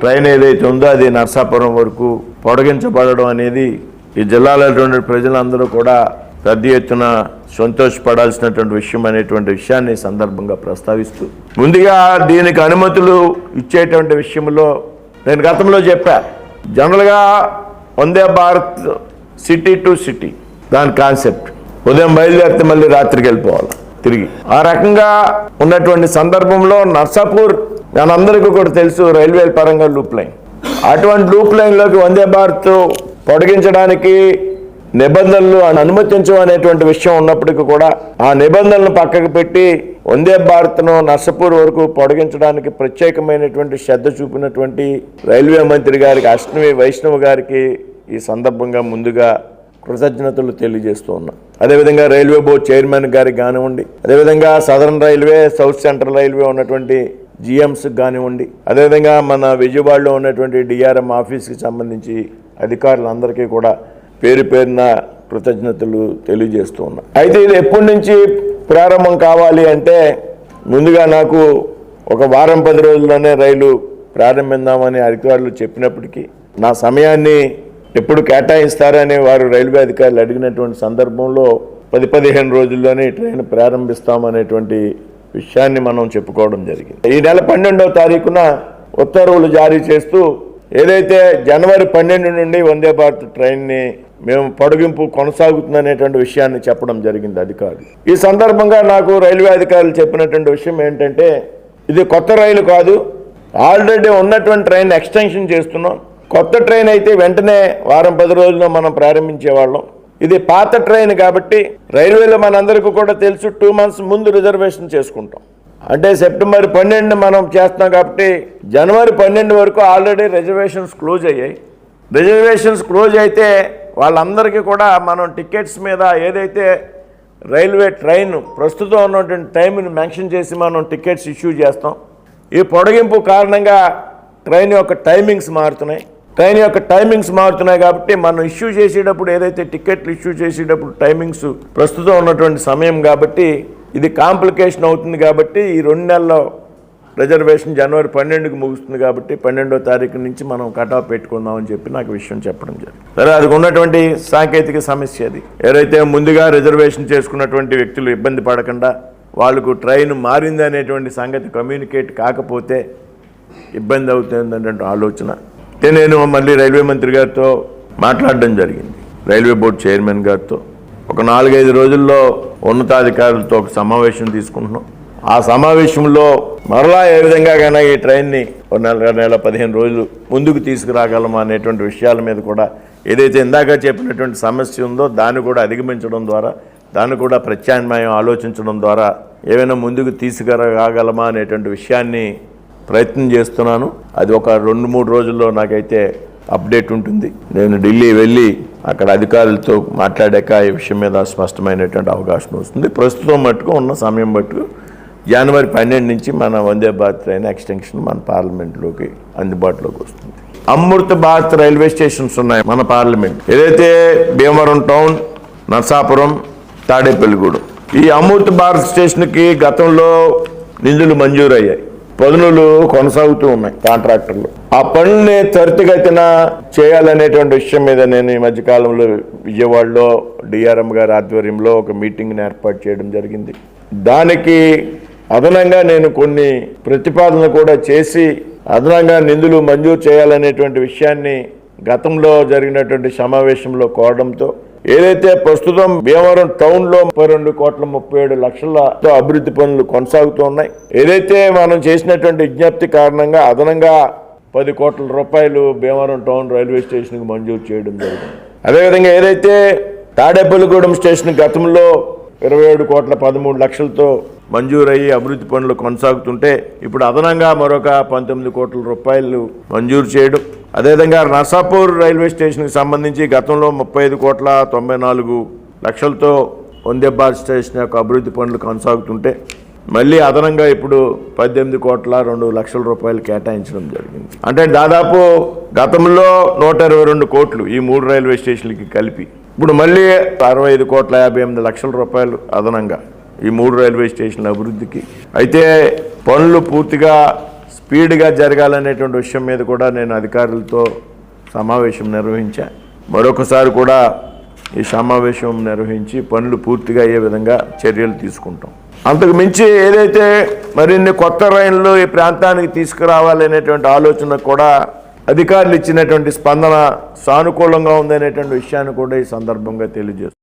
Train ఏదైతే ఉందో అది నర్సాపురం వరకు పొడిగించబడడం అనేది ఈ జిల్లాలో ప్రజలందరూ కూడా పెద్ద ఎత్తున సంతోషపడాల్సినటువంటి విషయం అనేటువంటి విషయాన్ని సందర్భంగా ప్రస్తావిస్తూ ముందుగా దీనికి అనుమతులు ఇచ్చేటువంటి విషయంలో నేను గతంలో చెప్పా. జనరల్గా Vande Bharat city to city దాని కాన్సెప్ట్. ఉదయం బయలుదేరితే మళ్ళీ రాత్రికి వెళ్ళిపోవాలి తిరిగి. ఆ రకంగా ఉన్నటువంటి సందర్భంలో నర్సాపూర్ మనందరికీ కూడా తెలుసు రైల్వే పరంగా లూప్ లైన్ అటువంటి లూప్ లైన్లోకి వందే భారత్ పొడిగించడానికి నిబంధనలు అనుమతించమనేటువంటి విషయం ఉన్నప్పటికీ కూడా ఆ నిబంధనలు పక్కకు పెట్టి వందే భారత్ను నర్సపూర్ వరకు పొడిగించడానికి ప్రత్యేకమైనటువంటి శ్రద్ధ చూపినటువంటి రైల్వే మంత్రి గారికి అష్టమి వైష్ణవ్ గారికి ఈ సందర్భంగా ముందుగా కృతజ్ఞతలు తెలియజేస్తూ ఉన్నాం. అదేవిధంగా రైల్వే బోర్డు చైర్మన్ గారికి కానివ్వండి అదేవిధంగా Southern Railway South Central Railway ఉన్నటువంటి జిఎంస్ కానివ్వండి. అదేవిధంగా మన విజయవాడలో ఉన్నటువంటి డిఆర్ఎం ఆఫీస్కి సంబంధించి అధికారులందరికీ కూడా పేరు పేరున కృతజ్ఞతలు తెలియజేస్తూ ఉన్నా. అయితే ఇది ఎప్పటి నుంచి ప్రారంభం కావాలి అంటే ముందుగా నాకు ఒక వారం పది రోజుల్లోనే రైలు ప్రారంభిద్దామని అధికారులు చెప్పినప్పటికీ నా సమయాన్ని ఎప్పుడు కేటాయిస్తారని వారు రైల్వే అధికారులు అడిగినటువంటి సందర్భంలో పది పదిహేను రోజుల్లోనే ట్రైన్ ప్రారంభిస్తామనేటువంటి విషయాన్ని మనం చెప్పుకోవడం జరిగింది. ఈ నెల పన్నెండవ తారీఖున ఉత్తర్వులు జారీ చేస్తూ ఏదైతే జనవరి పన్నెండు నుండి వందే భారత్ ట్రైన్ని మేము పొడిగింపు కొనసాగుతుందనేటువంటి విషయాన్ని చెప్పడం జరిగింది అధికారులు. ఈ సందర్భంగా నాకు రైల్వే అధికారులు చెప్పినటువంటి విషయం ఏంటంటే ఇది కొత్త రైలు కాదు ఆల్రెడీ ఉన్నటువంటి ట్రైన్ ఎక్స్టెన్షన్ చేస్తున్నాం. కొత్త ట్రైన్ అయితే వెంటనే వారం పది రోజుల్లో మనం ప్రారంభించేవాళ్ళం ఇది పాత ట్రైన్ కాబట్టి రైల్వేలో మనందరికీ కూడా తెలుసు టూ మంత్స్ ముందు రిజర్వేషన్ చేసుకుంటాం. అంటే సెప్టెంబర్ పన్నెండు మనం చేస్తున్నాం కాబట్టి జనవరి పన్నెండు వరకు ఆల్రెడీ రిజర్వేషన్స్ క్లోజ్ అయ్యాయి. రిజర్వేషన్స్ క్లోజ్ అయితే వాళ్ళందరికీ కూడా మనం టికెట్స్ మీద ఏదైతే రైల్వే ట్రైన్ ప్రస్తుతం ఉన్నటువంటి టైంని మెన్షన్ చేసి మనం టికెట్స్ ఇష్యూ చేస్తాం. ఈ పొడిగింపు కారణంగా ట్రైన్ యొక్క టైమింగ్స్ మారుతున్నాయి. ట్రైన్ యొక్క టైమింగ్స్ మారుతున్నాయి కాబట్టి మనం ఇష్యూ చేసేటప్పుడు ఏదైతే టికెట్లు ఇష్యూ చేసేటప్పుడు టైమింగ్స్ ప్రస్తుతం ఉన్నటువంటి సమయం కాబట్టి ఇది కాంప్లికేషన్ అవుతుంది కాబట్టి ఈ రెండు నెలల్లో రిజర్వేషన్ జనవరి పన్నెండుకి ముగుస్తుంది కాబట్టి పన్నెండో తారీఖు నుంచి మనం కట్ ఆఫ్ పెట్టుకుందామని చెప్పి నాకు విషయం చెప్పడం జరిగింది. సరే అది ఉన్నటువంటి సాంకేతిక సమస్య అది. ఎవరైతే ముందుగా రిజర్వేషన్ చేసుకున్నటువంటి వ్యక్తులు ఇబ్బంది పడకుండా వాళ్ళకు ట్రైన్ మారింది అనేటువంటి సంగతి కమ్యూనికేట్ కాకపోతే ఇబ్బంది అవుతుంది అనేటువంటి ఆలోచన నేను మళ్ళీ రైల్వే మంత్రి గారితో మాట్లాడడం జరిగింది. రైల్వే బోర్డు చైర్మన్ గారితో. ఒక నాలుగైదు రోజుల్లో ఉన్నతాధికారులతో ఒక సమావేశం తీసుకుంటున్నాం. ఆ సమావేశంలో మరలా ఏ విధంగానైనా ఈ ట్రైన్ని ఒక నెల నెల పదిహేను రోజులు ముందుకు తీసుకురాగలమా అనేటువంటి విషయాల మీద కూడా ఏదైతే ఇందాక చెప్పినటువంటి సమస్య ఉందో దాన్ని కూడా అధిగమించడం ద్వారా దాన్ని కూడా ప్రత్యామ్నాయం ఆలోచించడం ద్వారా ఏమైనా ముందుకు తీసుకురాగలమా అనేటువంటి విషయాన్ని ప్రయత్నం చేస్తున్నాను. అది ఒక రెండు మూడు రోజుల్లో నాకైతే అప్డేట్ ఉంటుంది. నేను ఢిల్లీ వెళ్ళి అక్కడ అధికారులతో మాట్లాడాక ఈ విషయం మీద స్పష్టమైనటువంటి అవకాశం వస్తుంది. ప్రస్తుతం మట్టుకు ఉన్న సమయం మట్టుకు జనవరి పన్నెండు నుంచి మన వందే భారత్ ట్రైన్ ఎక్స్టెన్షన్ మన పార్లమెంట్లోకి అందుబాటులోకి వస్తుంది. అమృత భారత్ రైల్వే స్టేషన్స్ ఉన్నాయి మన పార్లమెంట్. ఏదైతే భీమవరం టౌన్ నర్సాపురం తాడేపల్లిగూడెం. ఈ అమృత భారత్ స్టేషన్కి గతంలో నిధులు మంజూరు అయ్యాయి పనులు కొనసాగుతూ ఉన్నాయి కాంట్రాక్టర్లు. ఆ పనుల్ని త్వరితగతిన చేయాలనేటువంటి విషయం మీద నేను ఈ మధ్యకాలంలో విజయవాడలో డిఆర్ఎం గారి ఆధ్వర్యంలో ఒక మీటింగ్ని ఏర్పాటు చేయడం జరిగింది. దానికి అదనంగా నేను కొన్ని ప్రతిపాదనలు కూడా చేసి అదనంగా నిధులు మంజూరు చేయాలనేటువంటి విషయాన్ని గతంలో జరిగినటువంటి సమావేశంలో కోరడంతో ఏదైతే ప్రస్తుతం భీమవరం టౌన్లో ముప్పై రెండు కోట్ల ముప్పై ఏడు లక్షలతో అభివృద్ధి పనులు కొనసాగుతూ ఉన్నాయి ఏదైతే మనం చేసినటువంటి విజ్ఞప్తి కారణంగా అదనంగా పది కోట్ల రూపాయలు భీమవరం టౌన్ రైల్వే స్టేషన్కి మంజూరు చేయడం జరిగింది. అదేవిధంగా ఏదైతే తాడేపల్లిగూడెం స్టేషన్ గతంలో ఇరవై ఏడు కోట్ల పదమూడు లక్షలతో మంజూరయ్యి అభివృద్ధి పనులు కొనసాగుతుంటే ఇప్పుడు అదనంగా మరొక పంతొమ్మిది కోట్ల రూపాయలు మంజూరు చేయడం అదేవిధంగా నర్సాపూర్ రైల్వే స్టేషన్కి సంబంధించి గతంలో ముప్పై ఐదు కోట్ల తొంభై నాలుగు లక్షలతో వందే భారత్ స్టేషన్ యొక్క అభివృద్ధి పనులు కొనసాగుతుంటే మళ్ళీ అదనంగా ఇప్పుడు పద్దెనిమిది కోట్ల రెండు లక్షల రూపాయలు కేటాయించడం జరిగింది. అంటే దాదాపు గతంలో నూట ఇరవై రెండు కోట్లు ఈ మూడు రైల్వే స్టేషన్లకి కలిపి ఇప్పుడు మళ్ళీ అరవై ఐదు కోట్ల యాభై ఎనిమిది లక్షల రూపాయలు అదనంగా ఈ మూడు రైల్వే స్టేషన్ల అభివృద్ధికి. అయితే పనులు పూర్తిగా స్పీడ్గా జరగాలనేటువంటి విషయం మీద కూడా నేను అధికారులతో సమావేశం నిర్వహించా. మరొకసారి కూడా ఈ సమావేశం నిర్వహించి పనులు పూర్తిగా అయ్యే విధంగా చర్యలు తీసుకుంటాం. అంతకు మించి ఏదైతే మరిన్ని కొత్త రైళ్ళు ఈ ప్రాంతానికి తీసుకురావాలనేటువంటి ఆలోచన కూడా అధికారులు ఇచ్చినటువంటి స్పందన సానుకూలంగా ఉందనేటువంటి విషయాన్ని కూడా ఈ సందర్భంగా తెలియజేస్తాం